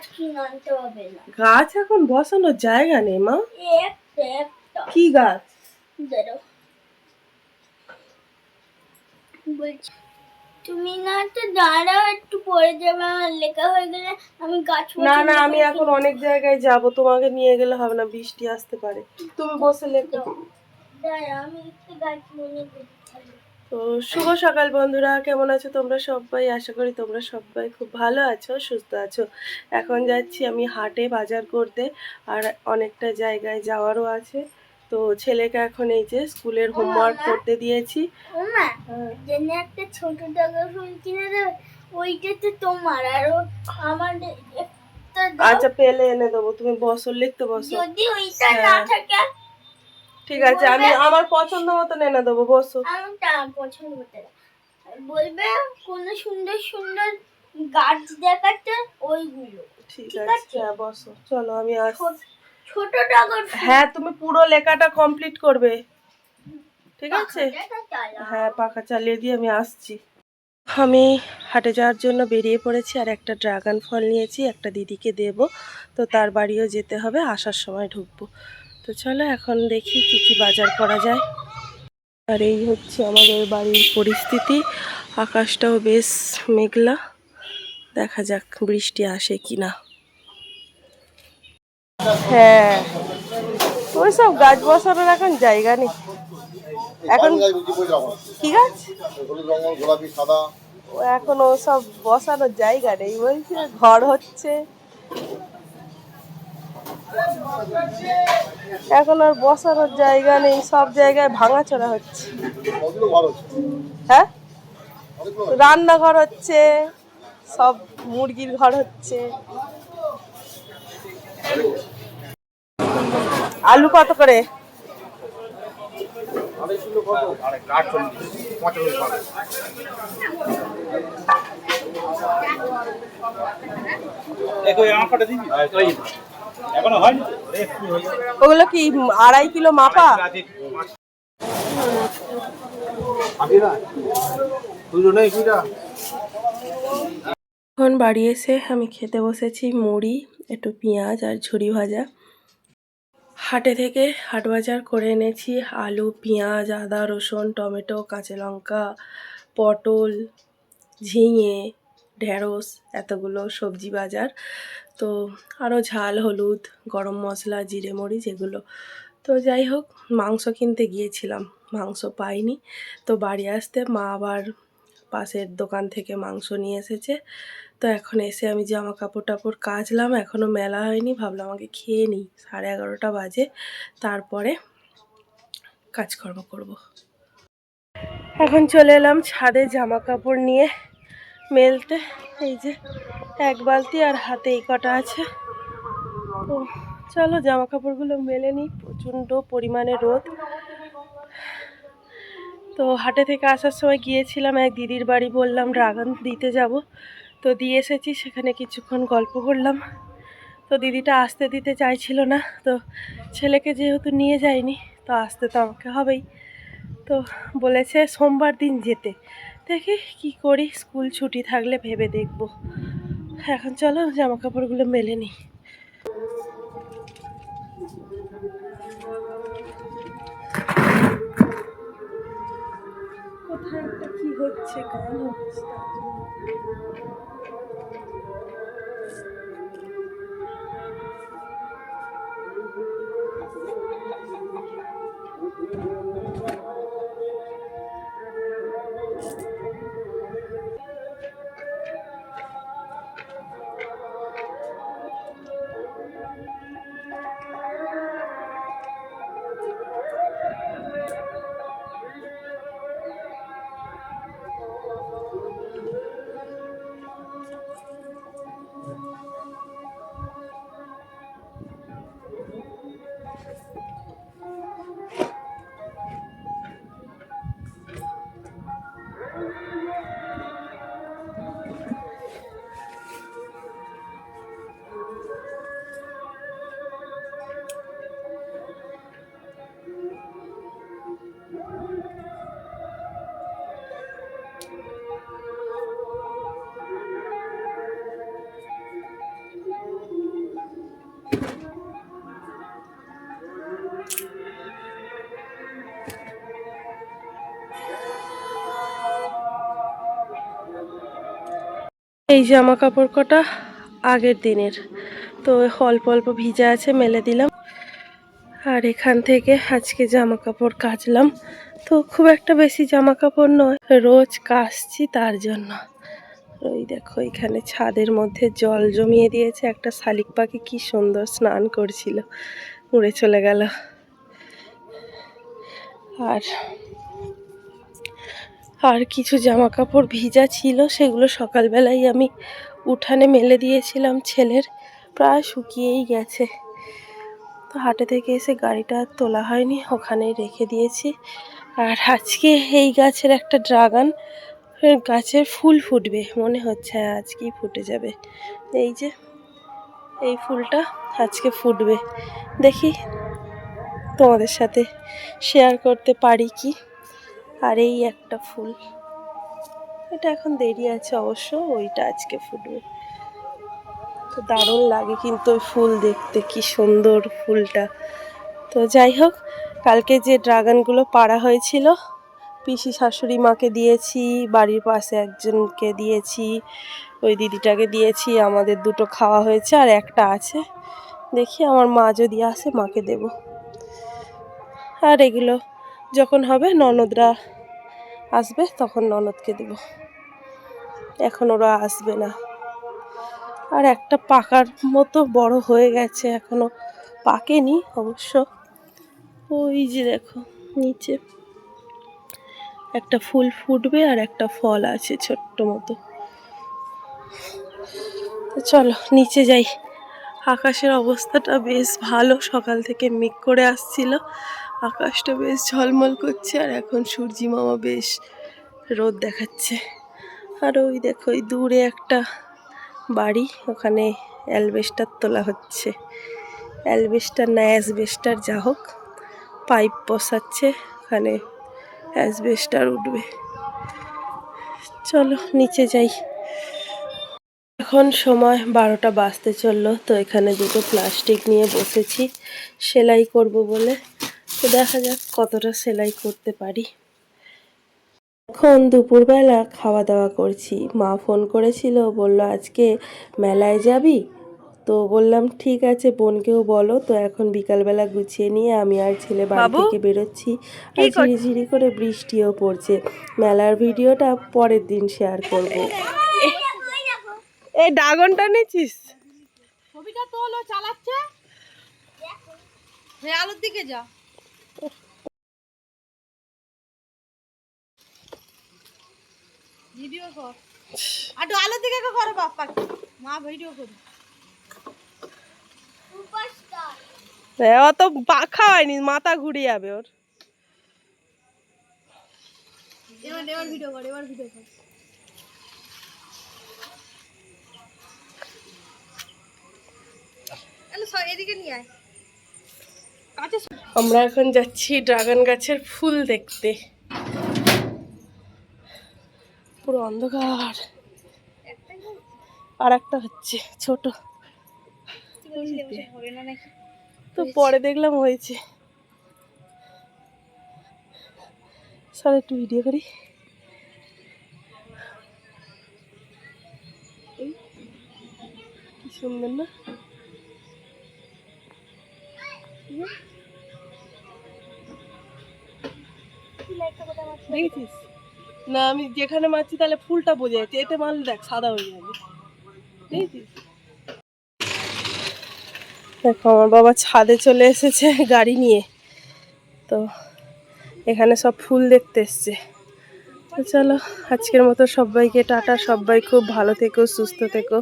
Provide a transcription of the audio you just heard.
গাছ কিনে আনতে হবে না। গাছ এখন বসানোর জায়গা নেই মা। একটা একটা। কি গাছ? বলছি তুমি না তো দাঁড়াও একটু পরে যাবে আমার লেখা হয়ে গেলে আমি গাছ না না আমি এখন অনেক জায়গায় যাব তোমাকে নিয়ে গেলে হবে না বৃষ্টি আসতে পারে। তুমি বসে লেখো। দাঁড়াও আমি একটু গাছ মনে করি তো শুভ সকাল বন্ধুরা কেমন আছো তোমরা সবাই? আশা করি তোমরা সবাই খুব ভালো আছো সুস্থ আছো। এখন যাচ্ছি আমি হাটে বাজার করতে আর অনেকটা জায়গায় যাওয়ারও আছে। তো ছেলেকে এখন এই যে স্কুলের হোমওয়ার্ক করতে দিয়েছি। একটা ছোট টাকা ফুল কিনে দেবে ওইটা তো তোমার আর আমার আচ্ছা পেলে এনে দেবো তুমি বসো লিখতে বসো। যদি ওইটা না হ্যাঁ। থাকে ঠিক আছে আমি আমার পছন্দ মতো এনে দেবো বসো। পছন্দ না। বলবে কোন সুন্দর সুন্দর গাছ দেখাচ্ছে ওইগুলো। ঠিক আছে। হ্যাঁ বসো। চলো আমি আসছি ছোট- ছোট হ্যাঁ তুমি পুরো লেখাটা কমপ্লিট করবে। ঠিক আছে? হ্যাঁ পাখা চালিয়ে দিয়ে আমি আসছি। আমি হাটে যাওয়ার জন্য বেরিয়ে পড়েছি আর একটা ড্রাগন ফল নিয়েছি একটা দিদিকে দেব। তো তার বাড়িও যেতে হবে আসার সময় ঢুকবো। তো চলো এখন দেখি কি কি বাজার করা যায়। আর এই হচ্ছে আমাদের বাড়ির পরিস্থিতি। আকাশটাও বেশ মেঘলা। দেখা যাক বৃষ্টি আসে কি না হ্যাঁ। ওই সব গাছ বসানোর এখন জায়গা নেই। এখন কি গাছ? রঙের ও সব বসানোর জায়গা নেই। বলছে ঘর হচ্ছে। এখন আর বসানোর জায়গা নেই, সব জায়গায় ভাঙাচোরা হচ্ছে। হ্যাঁ? রান্নাঘর হচ্ছে, সব মুরগির ঘর হচ্ছে। আলু কত করে? এখনও হয়নি ওগুলো কি আড়াই কিলো মাপা? এখন বাড়ি এসে আমি খেতে বসেছি মুড়ি একটু পেঁয়াজ আর ঝুরি ভাজা। হাটে থেকে হাট বাজার করে এনেছি আলু পেঁয়াজ আদা রসুন টমেটো কাঁচা লঙ্কা পটল ঝিঙে ঢেঁড়স এতগুলো সবজি বাজার। তো আরও ঝাল, হলুদ, গরম মশলা, জিরে মরিচ এগুলো। তো যাই হোক, মাংস কিনতে গিয়েছিলাম, মাংস পাইনি। তো বাড়ি আসতে মা আবার পাশের দোকান থেকে মাংস নিয়ে এসেছে। তো এখন এসে আমি জামা কাপড় টাপড় কাচলাম এখনও মেলা হয়নি, ভাবলাম আমাকে খেয়ে নিই। সাড়ে এগারোটা বাজে, তারপরে কাজকর্ম করব। এখন চলে এলাম ছাদে জামা কাপড় নিয়ে মেলতে। এই যে এক বালতি আর হাতে এই কটা আছে। তো চলো জামা কাপড়গুলো মেলে নিই। প্রচণ্ড পরিমাণে রোদ। তো হাটে থেকে আসার সময় গিয়েছিলাম, এক দিদির বাড়ি বললাম ড্রাগন দিতে যাব। তো দিয়ে এসেছি, সেখানে কিছুক্ষণ গল্প করলাম। তো দিদিটা আসতে দিতে চাইছিল না, তো ছেলেকে যেহেতু নিয়ে যায়নি, তো আসতে তো আমাকে হবেই। তো বলেছে, সোমবার দিন যেতে। দেখি কি করি, স্কুল ছুটি থাকলে ভেবে দেখব। এখন চলো জামা কাপড়গুলো মেলে নিই কোথায় একটা কি হচ্ছে গান হচ্ছে এই জামা কাপড় কটা আগের দিনের। তো অল্প অল্প ভিজা আছে, মেলে দিলাম। আর এখান থেকে আজকে জামা কাপড় কাচলাম। তো খুব একটা বেশি জামা কাপড় নয়, রোজ কাচছি তার জন্য। ওই দেখো, এখানে ছাদের মধ্যে জল জমিয়ে দিয়েছে। একটা শালিক পাখি কি সুন্দর স্নান করছিল, উড়ে চলে গেল। আর আর কিছু জামা কাপড় ভিজা ছিল, সেগুলো সকালবেলায় আমি উঠানে মেলে দিয়েছিলাম ছেলের, প্রায় শুকিয়েই গেছে। তো হাটে থেকে এসে গাড়িটা আর তোলা হয়নি, ওখানেই রেখে দিয়েছি। আর আজকে এই গাছের একটা ড্রাগন গাছের ফুল ফুটবে, মনে হচ্ছে আজকেই ফুটে যাবে। এই যে, এই ফুলটা আজকে ফুটবে। দেখি তোমাদের সাথে শেয়ার করতে পারি কি? আর এই একটা ফুল। এটা এখন দেরি আছে অবশ্য, ওইটা আজকে ফুটবে। তো দারুণ লাগে কিন্তু ওই ফুল দেখতে, কি সুন্দর ফুলটা। তো যাই হোক, কালকে যে ড্রাগনগুলো পাড়া হয়েছিল, পিসি শাশুড়ি মাকে দিয়েছি, বাড়ির পাশে একজনকে দিয়েছি, ওই দিদিটাকে দিয়েছি, আমাদের দুটো খাওয়া হয়েছে আর একটা আছে। দেখি আমার মা যদি আসে, মাকে দেব। আর এগুলো যখন হবে ননদরা আসবে, তখন ননদকে দেব। এখন ওরা আসবে না। আর একটা পাকার মতো বড় হয়ে গেছে, এখনও পাকেনি অবশ্য। ওই যে দেখো, নিচে একটা ফুল ফুটবে আর একটা ফল আছে ছোট্ট মতো। চলো, নিচে যাই। আকাশের অবস্থাটা বেশ ভালো, সকাল থেকে মেঘ করে আসছিল। আকাশটা বেশ ঝলমল করছে আর এখন সূর্যি মামা বেশ রোদ দেখাচ্ছে। আর ওই দেখো, ওই দূরে একটা বাড়ি, ওখানে অ্যালবেস্টার তোলা হচ্ছে। অ্যালবেস্টার না, অ্যাসবেস্টার যা হোক, পাইপ বসাচ্ছে, ওখানে অ্যাসবেস্টার উঠবে। চলো, নিচে যাই। এখন সময় বারোটা বাজতে চলল, তো এখানে দুটো প্লাস্টিক নিয়ে বসেছি, সেলাই করব বলে। তো দেখা যাক কতটা সেলাই করতে পারি। এখন দুপুরবেলা খাওয়া দাওয়া করছি। মা ফোন করেছিল বলল আজকে মেলায় যাবি? তো বললাম ঠিক আছে বোনকেও বলো। তো এখন বিকালবেলা গুছিয়ে নিয়ে আমি আর ছেলে বাড়ি থেকে বেরোচ্ছি। আর ঝিরি ঝিরি করে বৃষ্টিও পড়ছে। মেলার ভিডিওটা পরের দিন শেয়ার করব। এই ড্রাগনটা নিয়েছিস ছবিটা তোলো চালাচ্ছে। হ্যাঁ আলোর দিকে যা। ভিডিও কর। আটু আলোর দিকে করো বাপ্পা। মা ভিডিও করি সুপারস্টার হ্যাঁ পাখা হয়নি মাথা ঘুরে যাবে ওর। এবার এবার ভিডিও কর এবার ভিডিও কর। এদিকে নিয়ে আয়। আমরা এখন যাচ্ছি ড্রাগন গাছের ফুল দেখতে। পুরো অন্ধকার। আর একটা হচ্ছে, ছোট। তো পরে দেখলাম হয়েছে। স্যার, একটু ভিডিও করি। কি সুন্দর না? দেখেছিস? না, আমি যেখানে মারছি তাহলে ফুলটা বোঝা যাচ্ছে। এতে মারলে দেখ, সাদা হয়ে যাবে। দেখেছিস? দেখো, আমার বাবা ছাদে চলে এসেছে গাড়ি নিয়ে। তো এখানে সব ফুল দেখতে এসছে। তো চলো, আজকের মতো সবাইকে টাটা। সবাই খুব ভালো থেকো, সুস্থ থেকো।